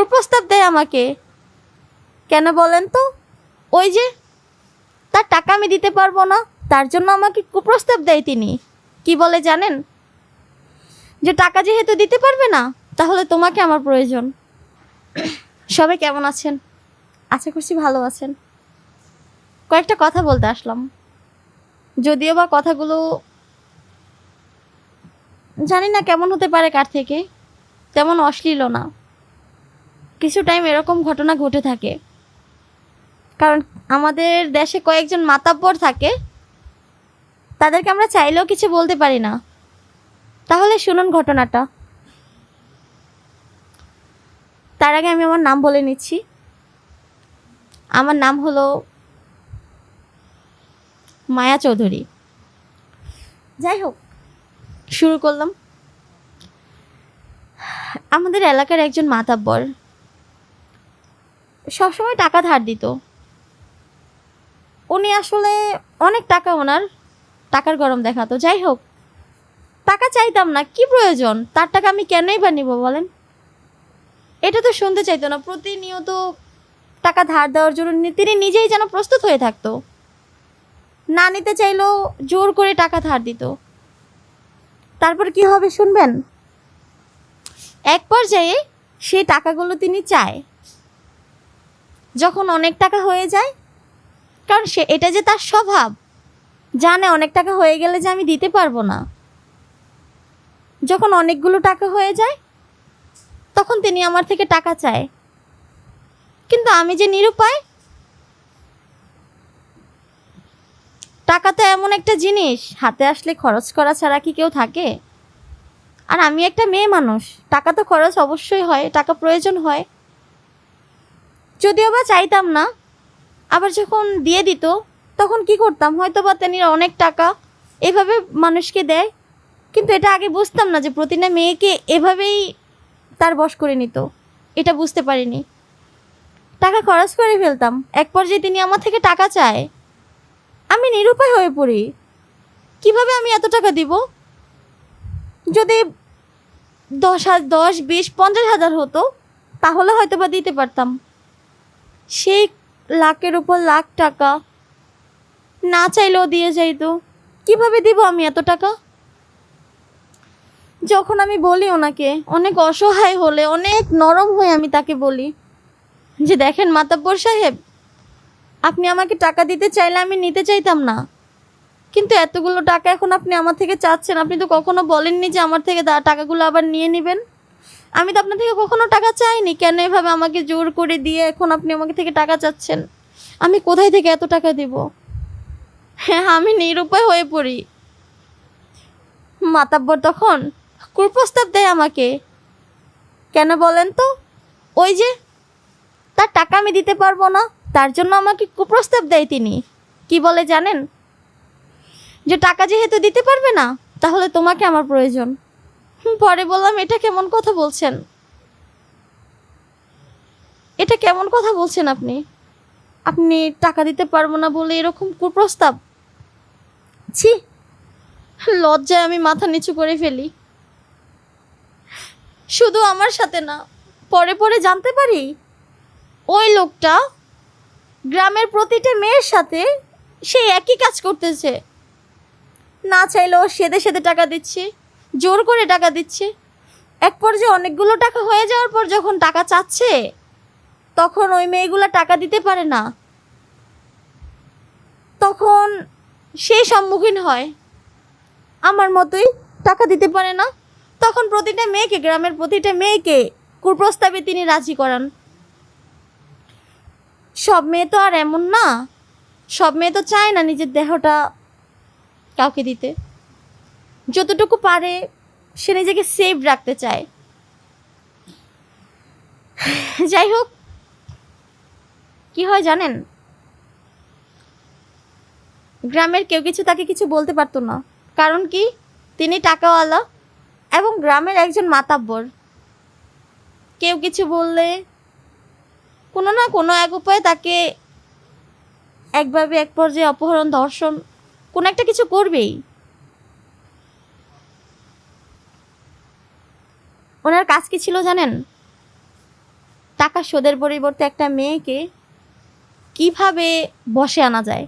কুপ্রস্তাব দেয় আমাকে। কেন বলেন তো? ওই যে, তার টাকা আমি দিতে পারব না, তার জন্য আমাকে কুপ্রস্তাব দেয় তিনি। কি বলে জানেন? যে টাকা যেহেতু দিতে পারবে না, তাহলে তোমাকে আমার প্রয়োজন। সবাই কেমন আছেন? আশা করছি ভালো আছেন। কয়েকটা কথা বলতে আসলাম। যদিও বা কথাগুলো জানি না কেমন হতে পারে কার থেকে, তেমন অশ্লীল না। কিছু টাইম এরকম ঘটনা ঘটে থাকে। কারণ আমাদের দেশে কয়েকজন মাতাব্বর থাকে। তাদেরকে আমরা চাইলেও কিছু বলতে পারি না। তাহলে শুনুন ঘটনাটা। তার আগে আমি আমার নাম বলে নিচ্ছি। আমার নাম হলো মায়া চৌধুরী। যাই হোক, শুরু করলাম। আমাদের এলাকার একজন মাতাব্বর। সবসময় টাকা ধার দিত। উনি আসলে অনেক টাকা ওনার, টাকার গরম দেখাতো। যাই হোক, টাকা চাইতাম না, কি প্রয়োজন? তার টাকা আমি কেনই বা নিব বলেন? এটা তো শুনতে চাইতো না, প্রতিনিয়ত টাকা ধার দেওয়ার জন্য তিনি নিজেই যেন প্রস্তুত হয়ে থাকতো। না নিতে চাইলেও জোর করে টাকা ধার দিত। তারপর কি হবে শুনবেন? এক পর্যায়ে সেই টাকাগুলো তিনি চায়। যখন অনেক টাকা হয়ে যায়, কারণ সে, এটা যে তার স্বভাব, জানে অনেক টাকা হয়ে গেলে যে আমি দিতে পারব না। যখন অনেকগুলো টাকা হয়ে যায়, তখন তিনি আমার থেকে টাকা চায়। কিন্তু আমি যে নিরুপায়, টাকা তো এমন একটা জিনিস, হাতে আসলে খরচ করা ছাড়া কি কেউ থাকে? আর আমি একটা মেয়ে মানুষ, টাকা তো খরচ অবশ্যই হয়, টাকা প্রয়োজন হয়। যদিও বা চাইতাম না, আবার যখন দিয়ে দিত, তখন কি করতাম? হয়তো বা তিনি অনেক টাকা এভাবে মানুষকে দেয়, কিন্তু এটা আগে বুঝতাম না যে প্রতিটা মেয়েকে এভাবেই তার বশ করে নিত। এটা বুঝতে পারিনি। টাকা খরচ করে ফেলতাম। এক পর্যায়ে তিনি আমার থেকে টাকা চায়। আমি নিরুপায় হয়ে পড়ি। কীভাবে আমি এত টাকা দিব? যদি দশ হাজার দশ, বিশ, পঞ্চাশ হাজার হতো, তাহলে হয়তো বা দিতে পারতাম। সেই লাখের উপর লাখ টাকা। না চাইলেও দিয়ে যাইতো। কীভাবে দিব আমি এত টাকা? যখন আমি বলি ওনাকে, অনেক অসহায় হলে, অনেক নরম হয়ে আমি তাকে বলি যে, দেখেন মাতাব্বর সাহেব, আপনি আমাকে টাকা দিতে চাইলে আমি নিতে চাইতাম না। কিন্তু এতগুলো টাকা এখন আপনি আমার থেকে চাচ্ছেন। আপনি তো কখনো বলেননি যে আমার থেকে টাকাগুলো আবার নিয়ে নেবেন। আমি তো আপনার থেকে কখনো টাকা চাইনি। কেন এভাবে আমাকে জোর করে দিয়ে এখন আপনি আমাকে থেকে টাকা চাচ্ছেন? আমি কোথায় থেকে এত টাকা দিব? হ্যাঁ আমি নিরুপায় হয়ে পড়ি। মাতাব্বর তখন কুপ্রস্তাব দেয় আমাকে। কেন বলেন তো? ওই যে, তার টাকা আমি দিতে পারব না, তার জন্য আমাকে কুপ্রস্তাব দেয় তিনি। কি বলে জানেন? যে টাকা যেহেতু দিতে পারবে না, তাহলে তোমাকে আমার প্রয়োজন। পরে বললাম, এটা কেমন কথা বলছেন? এটা কেমন কথা বলছেন আপনি? আপনি টাকা দিতে পারব না বলে এরকম কুপ্রস্তাব? ছি, লজ্জায় আমি মাথা নিচু করে ফেলি। শুধু আমার সাথে না, পরে পরে জানতে পারি। ওই লোকটা গ্রামের প্রতিটা মেয়ের সাথে সেই একই কাজ করতেছে। না চাইলেও সেদে সেদে টাকা দিচ্ছে। জোর করে টাকা দিচ্ছে। এক পর্যায়ে অনেকগুলো টাকা হয়ে যাওয়ার পর যখন টাকা চাচ্ছে, তখন ওই মেয়েগুলো টাকা দিতে পারে না। তখন সে সম্মুখীন হয়। আমার মতোই টাকা দিতে পারে না। তখন প্রতিটা মেয়েকে, গ্রামের প্রতিটা মেয়েকে কুপ্রস্তাবে তিনি রাজি করান। সব মেয়ে তো আর এমন না। সব মেয়ে তো চায় না নিজের দেহটা কাউকে দিতে। যতটুকু পারে সে নিজেকে সেভ রাখতে চায়। যাই হোক, কি হয় জানেন? গ্রামের কেউ কিছু তাকে কিছু বলতে পারতো না। কারণ কি? তিনি টাকাওয়ালা এবং গ্রামের একজন মাতাব্বর। কেউ কিছু বললে কোনো না কোনো এক উপায়ে তাকে একভাবে এক পর্যায়ে অপহরণ, ধর্ষণ, কোনো একটা কিছু করবেই। ওনার কাজ কি ছিল জানেন? টাকা শোধের পরিবর্তে একটা মেয়েকে কীভাবে বসে আনা যায়?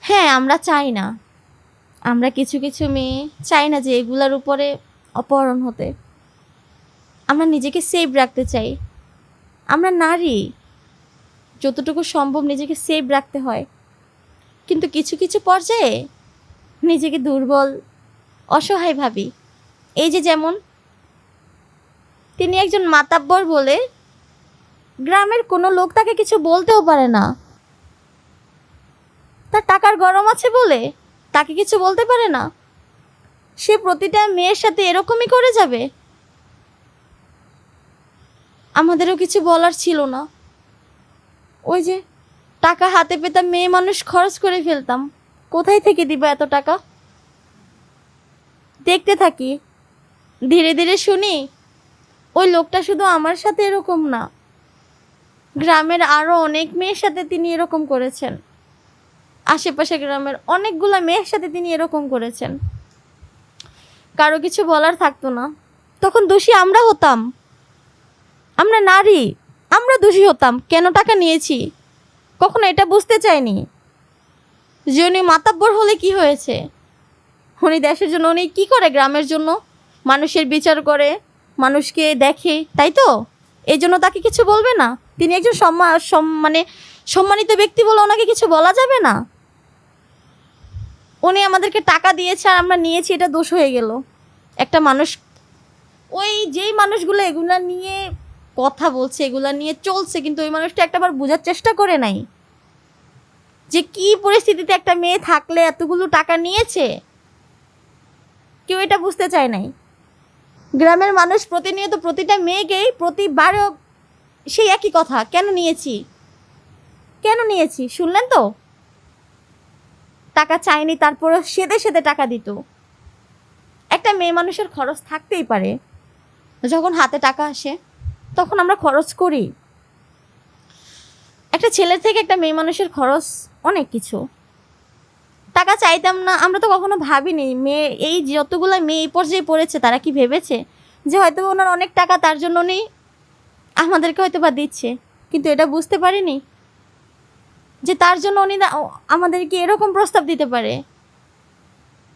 হ্যাঁ আমরা চাই না। আমরা কিছু কিছু মেয়ে চাই না যে এগুলার উপরে অপহরণ হতে। আমরা নিজেকে সেভ রাখতে চাই। আমরা নারী। যতটুকু সম্ভব নিজেকে সেভ রাখতে হয়। কিন্তু কিছু কিছু পর্যায়ে নিজেকে দুর্বল, অসহায় ভাবি। এই যে যেমন, তিনি একজন মাতাব্বর বলে গ্রামের কোনো লোক তাকে কিছু বলতেও পারে না। তার টাকার গরম আছে বলে তাকে কিছু বলতে পারে না। সে প্রতিটা মেয়ের সাথে এরকমই করে যাবে। আমাদেরও কিছু বলার ছিল না। ওই যে টাকা হাতে পেতাম, মেয়ে মানুষ খরচ করে ফেলতাম। কোথায় থেকে দিব এত টাকা? দেখতে থাকি। ধীরে ধীরে শুনি, ওই লোকটা শুধু আমার সাথে এরকম না। গ্রামের আরও অনেক মেয়ের সাথে তিনি এরকম করেছেন। আশেপাশে গ্রামের অনেকগুলা মেয়ের সাথে তিনি এরকম করেছেন। কারও কিছু বলার থাকতো না। তখন দোষী আমরা হতাম। আমরা নারী, আমরা দোষী হতাম। কেন টাকা নিয়েছি? কখনো এটা বুঝতে চাইনি। যে উনি মাতাব্বর হলে কি হয়েছে? উনি দেশের জন্য, উনি কি করে গ্রামের জন্য? মানুষের বিচার করে, মানুষকে দেখে, তাই তো? এই জন্য তাকে কিছু বলবে না? তিনি একজন সম্মা, সম- মানে সম্মানিত ব্যক্তি বলে ওনাকে কিছু বলা যাবে না? উনি আমাদেরকে টাকা দিয়েছে আর আমরা নিয়েছি, এটা দোষ হয়ে গেল। একটা মানুষ, ওই যেই মানুষগুলো এগুলা নিয়ে কথা বলছে, এগুলা নিয়ে চলছে, কিন্তু ওই মানুষটা একটাবার বোঝার চেষ্টা করে নাই। যে কি পরিস্থিতিতে একটা মেয়ে থাকলে এতগুলো টাকা নিয়েছে? কেউ এটা বুঝতে চায় নাই। গ্রামের মানুষ প্রতিনিয়ত প্রতিটা মেয়েকেই প্রতিবারও সেই একই কথা, কেন নিয়েছি? কেন নিয়েছি? শুনলেন তো? টাকা চাইনি তারপরে সেদে সেদে টাকা দিত। একটা মেয়ে মানুষের খরচ থাকতেই পারে। যখন হাতে টাকা আসে, তখন আমরা খরচ করি। একটা ছেলের থেকে একটা মেয়ে মানুষের খরচ অনেক কিছু। টাকা চাইতাম না, আমরা তো কখনো ভাবিনি। মেয়ে, এই যতগুলো মেয়ে এই পর্যায়ে পড়েছে, তারা কি ভেবেছে যে হয়তো ওনার অনেক টাকা তার জন্য উনি আমাদেরকে হয়তো বা দিচ্ছে? কিন্তু এটা বুঝতে পারিনি যে তার জন্য উনি আমাদেরকে এরকম প্রস্তাব দিতে পারে।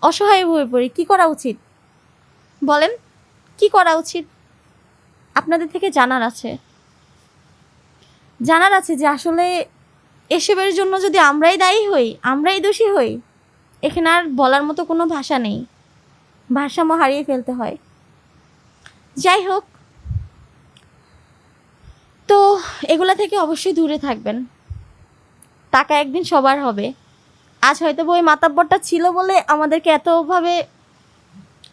অসহায় হয়ে পড়ি, কী করা উচিত? বলেন, কি করা উচিত? আপনাদের থেকে জানার আছে। জানার আছে যে আসলে এসবের জন্য যদি আমরাই দায়ী হই, আমরাই দোষী হই এখানে আর বলার মতো কোনো ভাষা নেই। ভারসাম্য হারিয়ে ফেলতে হয়। যাই হোক, তো এগুলা থেকে অবশ্যই দূরে থাকবেন। টাকা একদিন সবার হবে। আজ হয়তো ওই মাতাব্বরটা ছিল বলে আমাদেরকে এতভাবে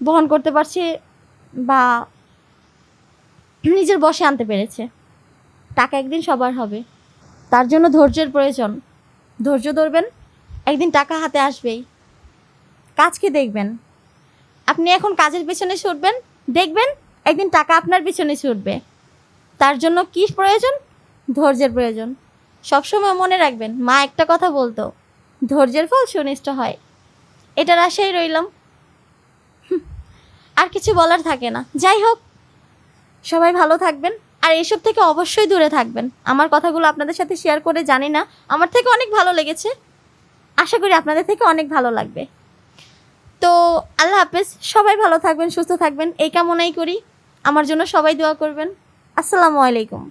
বহন করতে পারছে বা নিজের বসে আনতে পেরেছে। টাকা একদিন সবার হবে। তার জন্য ধৈর্যের প্রয়োজন। ধৈর্য ধরবেন, একদিন টাকা হাতে আসবেই। কাজকে দেখবেন? আপনি এখন কাজের পেছনে ছুটবেন, দেখবেন একদিন টাকা আপনার পিছনে ছুটবে। তার জন্য কি প্রয়োজন? ধৈর্যের প্রয়োজন। সবসময় মনে রাখবেন, মা একটা কথা বলতো, ধৈর্যের ফল সুনিষ্ট হয়। এটার আশাই রইলাম। আর কিছু বলার থাকে না। যাই হোক, সবাই ভালো থাকবেন। আর এসব থেকে অবশ্যই দূরে থাকবেন। আমার কথাগুলো আপনাদের সাথে শেয়ার করে জানি না। আমার থেকে অনেক ভালো লেগেছে। আশা করি আপনাদের থেকে অনেক ভালো লাগবে। তো আল্লাহ হাফেজ, সবাই ভালো থাকবেন, সুস্থ থাকবেন। এই কামনাই করি। আমার জন্য সবাই দোয়া করবেন। আসসালামু আলাইকুম।